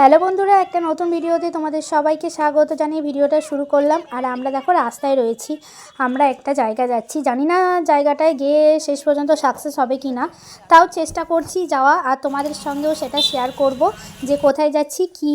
Hello বন্ধুরা, একটা নতুন ভিডিওতে তোমাদের সবাইকে স্বাগত জানিয়ে ভিডিওটা শুরু করলাম। আর আমরা দেখো রাস্তায় রয়েছি। আমরা একটা জায়গা যাচ্ছি। জানি না জায়গাটায় গিয়ে শেষ পর্যন্ত সাকসেস হবে কি না তাও চেষ্টা করছি যাওয়া। আর তোমাদের সঙ্গেও সেটা শেয়ার করব যে কোথায় যাচ্ছি, কি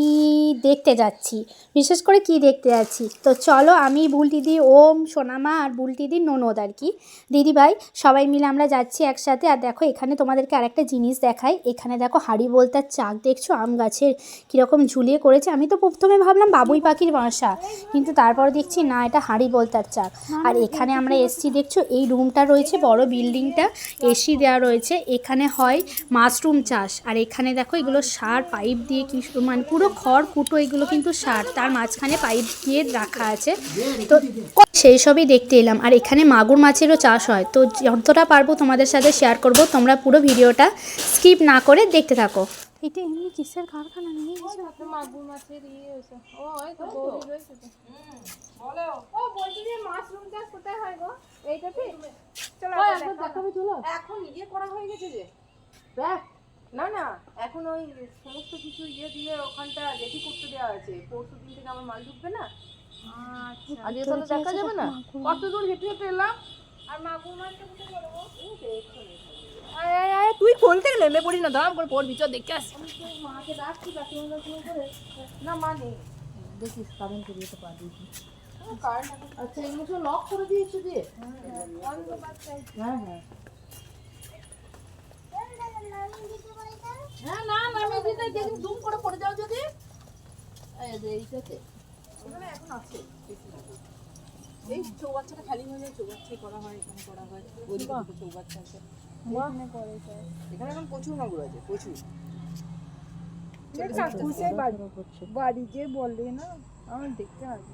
দেখতে যাচ্ছি। বিশেষ করে কি দেখতে যাচ্ছি। তো চলো আমি বুলটিদি ওম, সোনামা আর বুলটিদি ননদ আর কি। দিদিভাই সবাই মিলে আমরা যাচ্ছি একসাথে। আর দেখো এখানে তোমাদেরকে আরেকটা জিনিস দেখাই। এখানে দেখো হাড়ি বলতার চাক দেখছ, আম গাছের কীরকম ঝুলিয়ে করেছে, আমি তো প্রথমে ভাবলাম বাবুই পাখির বাসা। কিন্তু তারপর দেখছি, না, এটা হাড়ি বলতার চাক। আর এখানে আমরা এসছি, দেখছ, এই রুমটা রয়েছে, বড় বিল্ডিংটা এসি দেওয়া রয়েছে। এখানে হয় মাশরুম চাষ। আর এখানে দেখো, এগুলো সার, পাইপ দিয়ে কি মানে পুরো খড় কুটো এগুলো কিন্তু সার। তার মাঝখানে পাইপ দিয়ে রাখা আছে। তো সেই সবই দেখতে এলাম। আর এখানে মাগুর মাছেরও চাষ হয়। তো যতটা পারব তোমাদের সাথে শেয়ার করব। তোমরা পুরো ভিডিওটা স্কিপ না করে দেখতে থাকো। এটা এমনি কিসের কারখানা? নিয়ে মাগুর মাছের ইয়ে হয়েছে। ও ওই তো গৌরী রয়েছে তো। বলো। ও বলছি যে মাশরুম চাষ কোথায় হয় গো? এইটাতে চলো একবার দেখাবে চলো। এখন ইয়ে করা হয়ে গেছে যে। দেখ। না না এখন ওই সমস্ত কিছু ইয়ে দিয়ে ওখানটা রেডি করতে দেওয়া আছে। পরশু দিন থেকে আমার মাল ঢুকবে না। আচ্ছা। আজকে তাহলে দেখা যাবে না? কত দূর হেঁটে হেঁটে এলাম? আর মাগুর মাছটা কোথায় করব আয় আয় তুই খোলতে নেমে পড়ি না দাঁড়াম করে পড়বি চল দেখে আসি। মাকে ডাকছি না মা নেই। দেখিস কারেন্ট করে তো পারবি কারেন্ট আচ্ছা এগুলো তো লক করে দিয়েছে যে? হ্যাঁ হ্যাঁ। হ্যাঁ না নামিয়ে দিতে দেখি দুম করে পড়ে যাও যদি। এইটাতে। এখন আছে এই চৌবাচ্চাটা খালি হয়ে যায় চৌবাচ্চাই করা হয় এখানে করা হয়। দুটো চৌবাচ্চা আছে। এখানে এখন প্রচুর মাগুর আছে প্রচুর। বাড়ি। যে বললে না আমার দেখতে হবে।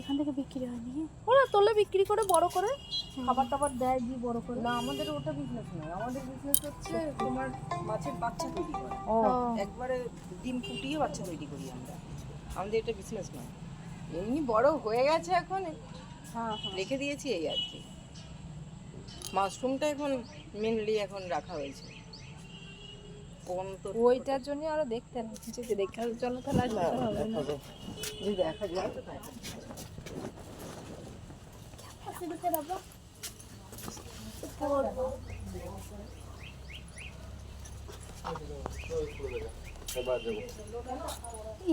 এখান থেকে বিক্রি হয়নি ওরা তোলে বিক্রি করে বড় করে। খাবার টাবার দেয় দিয়ে বড় করে। না আমাদের ওটা বিজনেস নয়। আমাদের বিজনেস হচ্ছে তোমার মাছের বাচ্চা তৈরি করা। একবারে ডিম ফুটিয়ে বাচ্চা তৈরি করি আমরা। আমাদের এটা বিজনেস নয়। এমনি বড় হয়ে গেছে এখন। হ্যাঁ। রেখে দিয়েছি এই আর কি। মাশরুমটা এখন মেনলি এখন রাখা হয়েছে। কোন তো ওইটার জন্য আরও দেখতে লাগছে যে দেখে চলো তাহলে আজ দেখা হবে। যদি দেখা যায় তো দেখা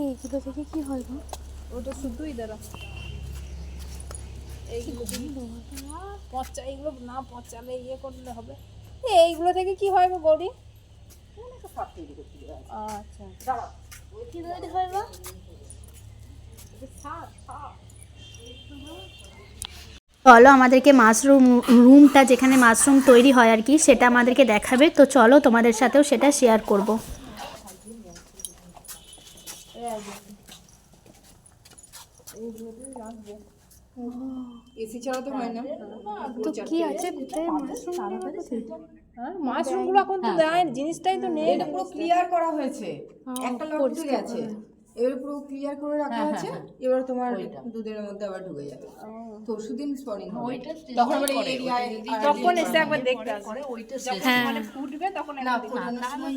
এইগুলো থেকে কি হয় ওটা শুধুই দাঁড়া। এইগুলো পচা এইগুলো না পচালে ইয়ে করলে হবে। এ, এইগুলো থেকে কি হয় গো গৌরী। আচ্ছা। দাঁড়াও। কি তৈরি হয় চলো আমাদেরকে মাশরুম রুমটা যেখানে মাশরুম তৈরি হয় আর কি সেটা আমাদেরকে দেখাবে। তো চলো তোমাদের সাথেও সেটা শেয়ার করব। এসি ছাড়া তো হয় না। তো কি আছে? ভিতরে হ্যাঁ মাশরুমগুলো এখন তো দেয় জিনিসটাই তো নেই। এটা পুরো ক্লিয়ার করা হয়েছে। একটা লক ঢুকে আছে এবার পুরো ক্লিয়ার করে রাখা আছে এবার তোমার দুধের মধ্যে আবার ঢুকে যাবে। পরশু দিন স্পনিং হবে। তখন আবার এই এরিয়ায় তখন এসে একবার দেখতে আসবে। হ্যাঁ মানে ফুটবে তখন না ফোটানোর সময়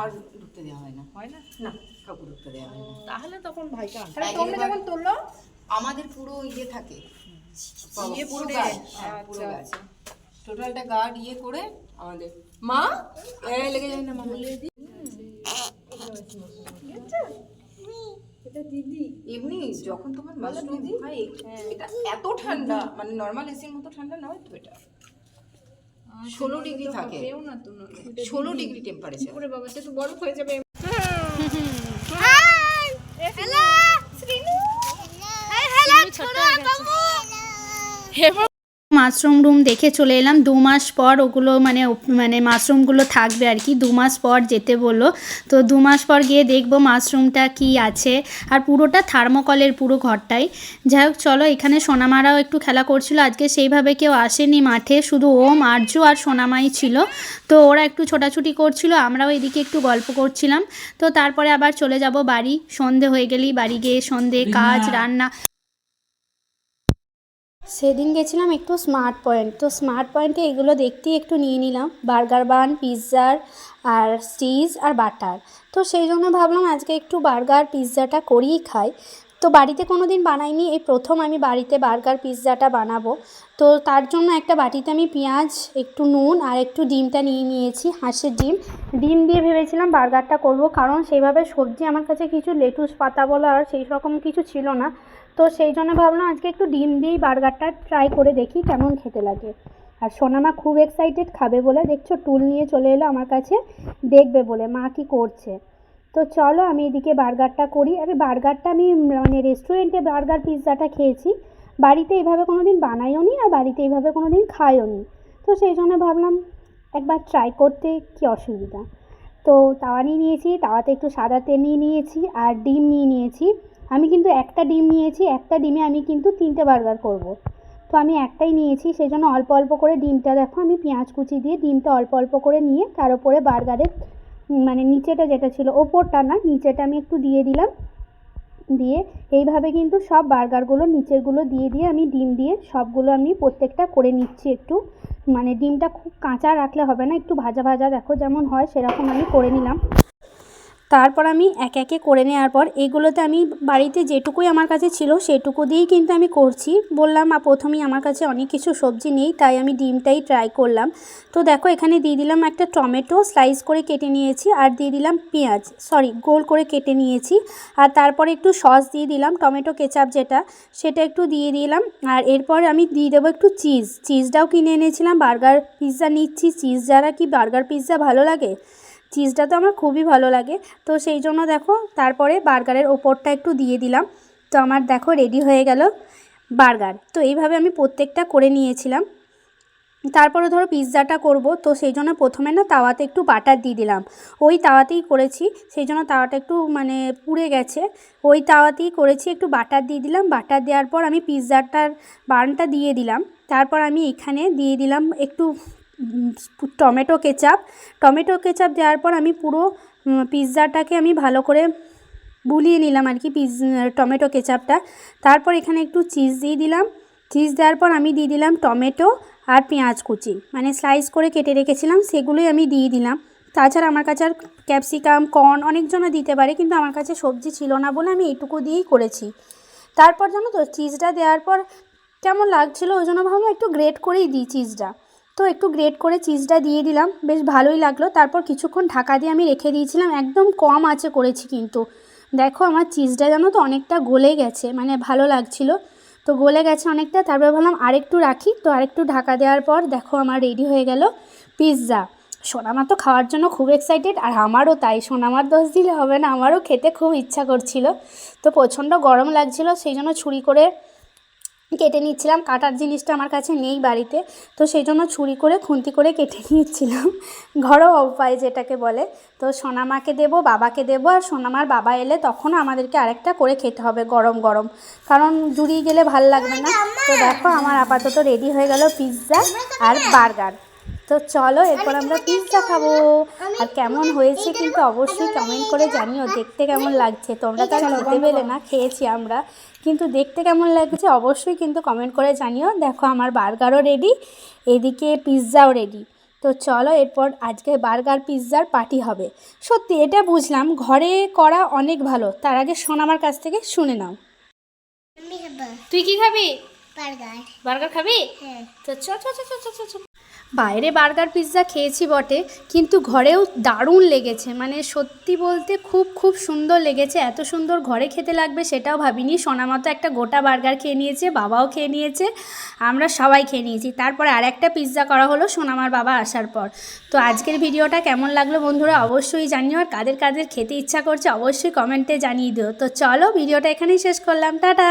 আর ঢুকতে দেওয়া হয় না। হয় না না কাউকে ঢুকতে দেওয়া হয় না। তাহলে তখন ভাইকে তাহলে তোমরা যখন তুললো আমাদের পুরো ইয়ে থাকে। ইয়ে পুরো গার্ড হ্যাঁ পুরো গার্ড টোটালটা গার্ড ইয়ে করে আমাদের। মা? এ লেগে যায় না মা। এমনি যখন তোমার মাশরুম হয় এটা এত ঠান্ডা। মানে নর্মাল এসির মতো ঠান্ডা নয় তো এটা। ষোলো ডিগ্রি থাকে। কেউ না তো ষোলো ডিগ্রি টেম্পারেচার ওরে বাবা সে তো বরফ হয়ে যাবে। মাশরুম রুম দেখে চলে এলাম। দু মাস পর ওগুলো মানে মানে মাশরুমগুলো থাকবে আর কি। দু মাস পর যেতে বলল। তো দু মাস পর গিয়ে দেখব মাশরুমটা কি আছে। আর পুরোটা থার্মোকলের পুরো ঘরটাই। যাই হোক চলো এখানে সোনামারাও একটু খেলা করছিল। আজকে সেইভাবে কেউ আসেনি মাঠে। শুধু ওম আর্য আর সোনামাই ছিল। তো ওরা একটু ছোটাছুটি করছিল। আমরাও এদিকে একটু গল্প করছিলাম। তো তারপরে আবার চলে যাব বাড়ি। সন্ধে হয়ে গেলেই বাড়ি গিয়ে সন্ধে কাজ রান্না সেদিন গেছিলাম একটু স্মার্ট পয়েন্ট তো স্মার্ট পয়েন্টে এগুলো দেখতেই একটু নিয়ে নিলাম। বার্গার বান পিৎজার আর চিজ আর বাটার তো সেই জন্য ভাবলাম আজকে একটু বার্গার পিৎজাটা করেই খাই। তো বাড়িতে কোনো দিন বানাইনি। এই প্রথম আমি বাড়িতে বার্গার, পিৎজাটা বানাবো। তো তার জন্য একটা বাটিতে আমি পেঁয়াজ, একটু নুন আর একটু ডিমটা নিয়ে নিয়েছি, হাঁসের ডিম। ডিম দিয়ে ভেবেছিলাম বার্গারটা করব, কারণ সেইভাবে সবজি আমার কাছে কিছু লেটুস পাতা বলো আর সেই রকম কিছু ছিল না। তো সেই জন্য ভাবলাম আজকে একটু ডিম দিয়েই বার্গারটা ট্রাই করে দেখি কেমন খেতে লাগে। আর সোনামা খুব এক্সাইটেড খাবে বলে দেখছ, টুল নিয়ে চলে এলো আমার কাছে, দেখবে বলে, মা কি করছে। তো চলো আমি এদিকে বার্গারটা করি। আরে বার্গারটা আমি মানে রেস্টুরেন্টে বার্গার পিৎজাটা খেয়েছি। বাড়িতে এইভাবে কোনো দিন বানাইও নি আর বাড়িতে এইভাবে কোনো দিন খাইও নি। তো সেই জন্য ভাবলাম একবার ট্রাই করতে কি অসুবিধা। তো তাওয়া নিয়ে নিয়েছি, তাওয়াতে একটু সাদা তেল নিয়ে নিয়েছি আর ডিম নিয়ে নিয়েছি। আমি কিন্তু একটা ডিম নিয়েছি, একটা ডিমে আমি কিন্তু তিনটে বার্গার করব। তো আমি একটাই নিয়েছি, সেই জন্য অল্প অল্প করে ডিমটা দেখো, আমি পেঁয়াজ কুচি দিয়ে ডিমটা অল্প অল্প করে নিয়ে তার উপরে বার্গারের মানে নিচেটা যেটা ছিল, ওপরটা না, নিচেটা আমি একটু দিয়ে দিলাম। দিয়ে এইভাবে কিন্তু সব বার্গারগুলো, নিচেরগুলো দিয়ে দিয়ে আমি ডিম দিয়ে সবগুলো আমি প্রত্যেকটা করে নিচ্ছি একটু। মানে ডিমটা খুব কাঁচা রাখলে হবে না, একটু ভাজা ভাজা দেখো যেমন হয়, সেরকম আমি করে নিলাম। তারপর আমি এক একে করে নেওয়ার পর এগুলোতে আমি বাড়িতে যেটুকুই আমার কাছে ছিল সেটুকু দিয়েই কিন্তু আমি করছি। বললাম প্রথমেই আমার কাছে অনেক কিছু সবজি নেই, তাই আমি ডিমটাই ট্রাই করলাম। তো দেখো, এখানে দিয়ে দিলাম একটা টমেটো স্লাইস করে কেটে নিয়েছি আর দিয়ে দিলাম পেঁয়াজ সরি গোল করে কেটে নিয়েছি। আর তারপরে একটু সস দিয়ে দিলাম, টমেটো কেচাপ যেটা, সেটা একটু দিয়ে দিলাম। আর এরপর আমি দিয়ে দেবো একটু চিজ চিজটাও কিনে এনেছিলাম বার্গার পিৎজা নিচ্ছি। চিজ যারা কি বার্গার পিৎজা ভালো লাগে? চিজটা তো আমার খুবই ভালো লাগে। তো সেই জন্য দেখো, তারপরে বার্গারের ওপরটা একটু দিয়ে দিলাম। তো আমার দেখো রেডি হয়ে গেল বার্গার। তো এইভাবে আমি প্রত্যেকটা করে নিয়েছিলাম। তারপরে ধরো পিৎজাটা করব, তো সেই জন্য প্রথমে না তাওয়াতে একটু বাটার দিয়ে দিলাম। ওই তাওয়াতেই করেছি, সেই জন্য তাওয়াটা একটু মানে পুড়ে গেছে। ওই তাওয়াতেই করেছি, একটু বাটার দিয়ে দিলাম। বাটার দেওয়ার পর আমি পিৎজাটার বানটা দিয়ে দিলাম। তারপর আমি এখানে দিয়ে দিলাম একটু টমেটো কেচাপ। টমেটো কেচাপ দেওয়ার পর আমি পুরো পিৎজাটাকে আমি ভালো করে বুলিয়ে নিলাম আর কি পিজ টমেটো কেচাপটা। তারপর এখানে একটু চিজ দিয়ে দিলাম। চিজ দেওয়ার পর আমি দিয়ে দিলাম টমেটো আর পেঁয়াজ কুচি। মানে স্লাইস করে কেটে রেখেছিলাম, সেগুলোই আমি দিয়ে দিলাম। তাছাড়া আমার কাছে আর ক্যাপসিকাম কর্ন অনেকজনে দিতে পারে, কিন্তু আমার কাছে সবজি ছিল না বলে আমি এইটুকু দিয়েই করেছি। তারপর জানো তো, চিজটা দেওয়ার পর কেমন লাগছিল ওই জন্য ভাবলাম একটু গ্রেট করেই দিই চিজটা। তো একটু গ্রেট করে চিজটা দিয়ে দিলাম। বেশ ভালোই লাগল। তারপর কিছুক্ষণ ঢাকা দিয়ে আমি রেখে দিয়েছিলাম। একদম কম আঁচে করেছি কিন্তু। দেখো আমার চিজটা জানো তো অনেকটা গলে গেছে মানে ভালো লাগছিল। তো গলে গেছে অনেকটা, তারপর ভাবলাম আরেকটু রাখি। তো আরেকটু ঢাকা দেওয়ার পর দেখো আমার রেডি হয়ে গেল পিৎজা সোনামা তো খাওয়ার জন্য খুব এক্সাইটেড আর আমারও তাই। সোনামার দোষ দিলে হবে না, আমারও খেতে খুব ইচ্ছা করছিল। তো প্রচণ্ড গরম লাগছিল, সেই জন্য ছুরি করে কেটে নিচ্ছিলাম। কাটার জিনিসটা আমার কাছে নেই বাড়িতে। তো সেই জন্য ছুরি করে, খুন্তি করে কেটে নিচ্ছিলাম। ঘরোয়া উপায় যেটাকে বলে। তো সোনামাকে দেব, বাবাকে দেব, আর সোনামার বাবা এলে তখন আমাদেরকে আরেকটা করে খেতে হবে গরম গরম। কারণ জুড়িয়ে গেলে ভালো লাগবে না। তো দেখো, আমার আপাতত রেডি হয়ে গেল পিৎজা আর বার্গার তো চলো এরপর আমরা পিৎজা খাব। আর কেমন হয়েছে কিন্তু অবশ্যই কমেন্ট করে জানিও দেখতে কেমন লাগছে? তোমরা তো আর খেতে পেলে না খেয়েছি আমরা। কিন্তু দেখতে কেমন লাগছে অবশ্যই কিন্তু কমেন্ট করে জানিও। দেখো আমার বার্গারও রেডি এদিকে পিৎজাও রেডি তো চলো এরপর আজকে বার্গার পিৎজার পার্টি হবে। সত্যি এটা বুঝলাম ঘরে করা অনেক ভালো। তার আগে শোন আমার কাছ থেকে শুনে নাও। তুই কি খাবি? বার্গার। বার্গার খাবি? হ্যাঁ। তো চ চ চ চ। বাইরে বার্গার, পিৎজা খেয়েছি বটে, কিন্তু ঘরেও দারুণ লেগেছে। মানে সত্যি বলতে খুব খুব সুন্দর লেগেছে। এত সুন্দর ঘরে খেতে লাগবে সেটাও ভাবিনি। সোনামা তো একটা গোটা বার্গার খেয়ে নিয়েছে, বাবাও খেয়ে নিয়েছে, আমরা সবাই খেয়ে নিয়েছি। তারপরে আর একটা পিৎজা করা হলো সোনামার বাবা আসার পর। তো আজকের ভিডিওটা কেমন লাগল বন্ধুরা অবশ্যই জানিও, আর কাদের কাদের খেতে ইচ্ছা করছে অবশ্যই কমেন্টে জানিয়ে দিও। তো চলো ভিডিওটা এখানেই শেষ করলাম। টাটা!